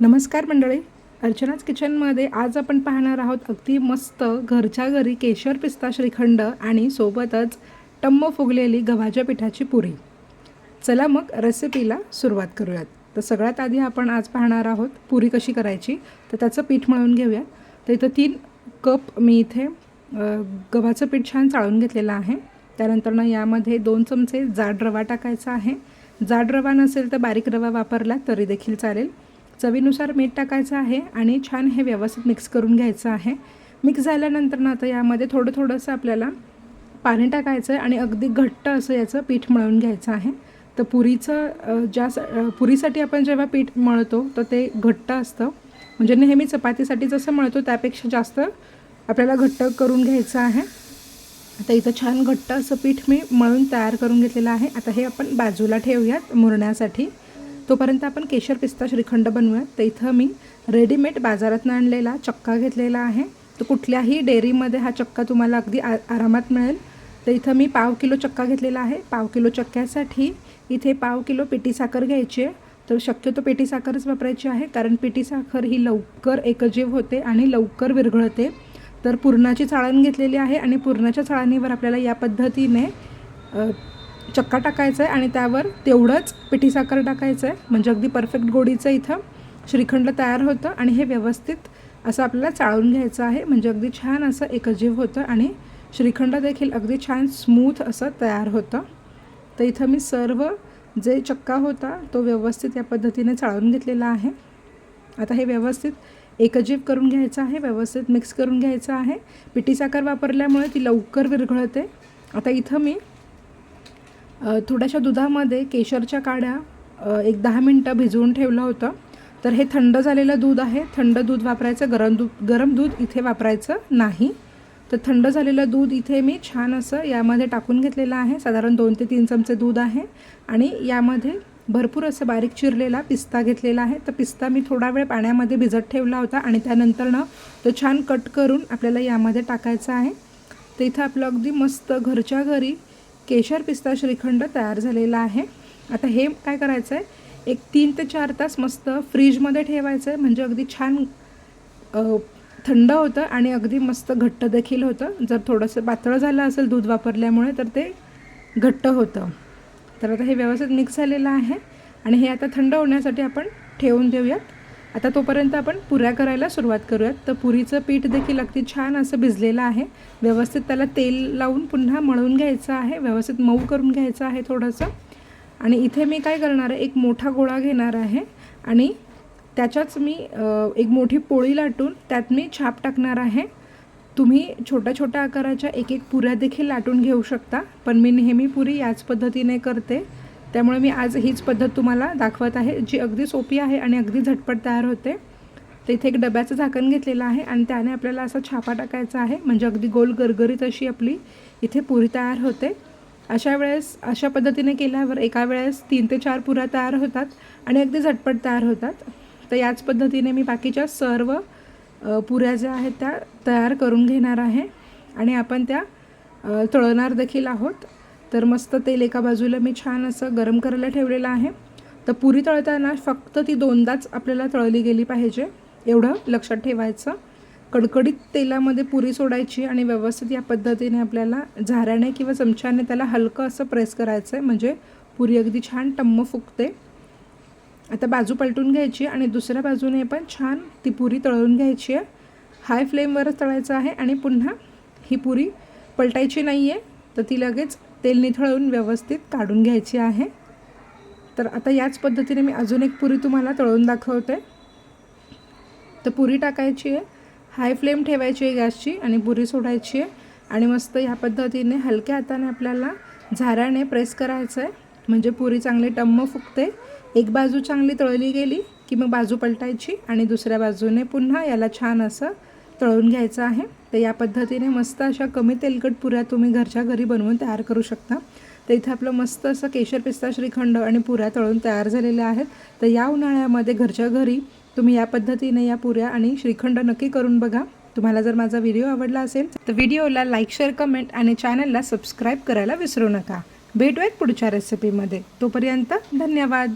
नमस्कार मंडळी. अर्चनाच किचनमध्ये आज आपण पाहणार आहोत अगदी मस्त घरच्या घरी केशर पिस्ता श्रीखंड आणि सोबतच टम्म फुगलेली गव्हाच्या पिठाची पुरी. चला मग रेसिपीला सुरुवात करूयात. तर सगळ्यात आधी आपण आज पाहणार आहोत पुरी कशी करायची तर त्याचं पीठ मळून घेऊया. तर इथं तीन कप मी इथे गव्हाचं पीठ छान चाळून घेतलेलं आहे. त्यानंतरनं यामध्ये दोन चमचे जाड रवा टाकायचा आहे. जाड रवा नसेल तर बारीक रवा वापरला तरी देखील चालेल. चवीनुसार मीठ टाकायचं आहे आणि छान हे व्यवस्थित मिक्स करून घ्यायचं आहे. मिक्स झाल्यानंतर ना आता यामध्ये थोडं थोडंसं आपल्याला पाणी टाकायचं आहे आणि अगदी घट्ट असं याचं पीठ मळून घ्यायचं आहे. तर पुरीचं ज्या स- पुरीसाठी आपण जेव्हा पीठ मळतो तर ते घट्ट असतं. म्हणजे नेहमी चपातीसाठी जसं मळतो त्यापेक्षा जास्त आपल्याला घट्ट करून घ्यायचं आहे. आता इथं छान घट्ट असं पीठ मी मळून तयार करून घेतलेलं आहे. आता हे आपण बाजूला ठेवूयात मुरण्यासाठी. तोपर्यंत आपण केशर पिस्ता श्रीखंड बनवूयात. तर इथं मी रेडीमेड बाजारातनं आणलेला चक्का घेतलेला आहे. तर कुठल्याही डेअरीमध्ये हा चक्का तुम्हाला अगदी आ आरामात मिळेल. तर इथं मी पाव किलो चक्का घेतलेला आहे. पाव किलो चक्क्यासाठी इथे पाव किलो पेटी साखर घ्यायची आहे. तर शक्यतो पेटी साखरच वापरायची आहे कारण पेटी साखर ही लवकर एकजीव होते आणि लवकर विरघळते. तर पुरणाची चाळण घेतलेली आहे आणि पुरणाच्या चाळणीवर आपल्याला या पद्धतीने चक्का टाकायचा आहे आणि त्यावर तेवढंच पिठी साखर टाकायचं आहे. म्हणजे अगदी परफेक्ट गोडीचं इथं श्रीखंड तयार होतं आणि हे व्यवस्थित असं आपल्याला चाळून घ्यायचं आहे. म्हणजे अगदी छान असं एकजीव होतं आणि श्रीखंड देखील अगदी छान स्मूथ असं तयार होतं. तर इथं मी सर्व जे चक्का होता तो व्यवस्थित या पद्धतीने चाळून घेतलेला आहे. आता हे व्यवस्थित एकजीव करून घ्यायचं आहे व्यवस्थित मिक्स करून घ्यायचं आहे. पिठी साखर वापरल्यामुळे ती लवकर विरघळते. आता इथं मी थोड्याशा दुधामध्ये केशरच्या काड्या एक दहा मिनटं भिजवून ठेवलं होतं. तर हे थंड झालेलं दूध आहे. थंड दूध वापरायचं गरम दूध गरम दूध इथे वापरायचं नाही. तर थंड झालेलं दूध इथे मी छान असं यामध्ये टाकून घेतलेलं आहे. साधारण दोन ते तीन चमचे दूध आहे. आणि यामध्ये भरपूर असं बारीक चिरलेला पिस्ता घेतलेला आहे. तर पिस्ता मी थोडा वेळ पाण्यामध्ये भिजत ठेवला होता आणि त्यानंतरनं तो छान कट करून आपल्याला यामध्ये टाकायचा आहे. तर इथं आपलं अगदी मस्त घरच्या घरी केशर पिस्ता श्रीखंड तयार झालेला आहे. आता हे काय करायचं आहे एक तीन ते चार तास मस्त फ्रीजमध्ये ठेवायचं आहे म्हणजे अगदी छान थंड होतं आणि अगदी मस्त घट्ट देखील होतं. जर थोडंसं पातळ झालं असेल दूध वापरल्यामुळे तर ते घट्ट होतं. तर आता हे व्यवस्थित मिक्स झालेलं आहे आणि हे आता थंड होण्यासाठी आपण ठेवून देऊयात. आता तोपर्यंत आपण पुऱ्या करायला सुरुवात करूयात. तर पुरीचं पीठ देखील अगदी छान असं भिजलेलं आहे. व्यवस्थित त्याला तेल लावून पुन्हा मळून घ्यायचं आहे. व्यवस्थित मऊ करून घ्यायचं आहे थोडंसं. आणि इथे मी काय करणार आहे? एक मोठा गोळा घेणार आहे. आणि त्याच्याच मी एक मोठी पोळी लाटून त्यात मी छाप टाकणार आहे. तुम्ही छोट्या छोट्या आकाराच्या एक एक पुऱ्या देखील लाटून घेऊ शकता. पण मी नेहमी पुरी याच पद्धतीने करते. त्यामुळे मी आज हीच पद्धत तुम्हाला दाखवत आहे जी अगदी सोपी आहे आणि अगदी झटपट तयार होते. तर इथे एक डब्याचं झाकण घेतलेलं आहे आणि त्याने आपल्याला असा छापा टाकायचा आहे म्हणजे अगदी गोल गरगरीत अशी आपली इथे पुरी तयार होते. अशा वेळेस अशा पद्धतीने केल्यावर एका वेळेस तीन ते चार पुऱ्या तयार होतात आणि अगदी झटपट तयार होतात. तर याच पद्धतीने मी बाकीच्या सर्व पुऱ्या ज्या आहेत त्या तयार करून घेणार आहे आणि आपण त्या तळवणार तळणार देखील आहोत. तर मस्त तेल एका बाजूला मी छान असं गरम करायला ठेवलेलं आहे. तर पुरी तळताना फक्त ती दोनदाच आपल्याला तळली गेली पाहिजे एवढं लक्षात ठेवायचं. कडकडीत तेलामध्ये पुरी सोडायची आणि व्यवस्थित या पद्धतीने आपल्याला झाऱ्याने किंवा चमच्याने त्याला हलकं असं प्रेस करायचं आहे म्हणजे पुरी अगदी छान टम्म फुगते. आता बाजू पलटून घ्यायची आणि दुसऱ्या बाजूने पण छान ती पुरी तळून घ्यायची आहे. हाय फ्लेमवरच तळायचं आहे आणि पुन्हा ही पुरी पलटायची नाही आहे तर ती लगेच तेल निथळून व्यवस्थित काढून घ्यायची आहे. तर आता याच पद्धतीने मी अजून एक पुरी तुम्हाला तळून दाखवते. तर पुरी टाकायची आहे हाय फ्लेम ठेवायची आहे गॅसची आणि पुरी सोडायची आहे. आणि मस्त ह्या पद्धतीने हलक्या हाताने आपल्याला झाऱ्याने प्रेस करायचं आहे म्हणजे पुरी चांगली टम्म फुगते. एक बाजू चांगली तळली गेली की मग बाजू पलटायची आणि दुसऱ्या बाजूने पुन्हा याला छान असं तळून घ्यायचं आहे. तर या पद्धतीने मस्त अशा कमी तेलकट पुऱ्या तुम्ही घरच्या घरी बनवून तयार करू शकता. तर इथे आपलं मस्त असं केशर पिस्ता श्रीखंड आणि पुऱ्या तळून तयार झालेल्या आहेत. तर या उन्हाळ्यामध्ये घरच्या घरी तुम्ही या पद्धतीने या पुऱ्या आणि श्रीखंड नक्की करून बघा. तुम्हाला जर माझा व्हिडिओ आवडला असेल तर व्हिडिओला लाईक शेअर कमेंट आणि चॅनलला सबस्क्राईब करायला विसरू नका. भेटूयात पुढच्या रेसिपीमध्ये तोपर्यंत धन्यवाद.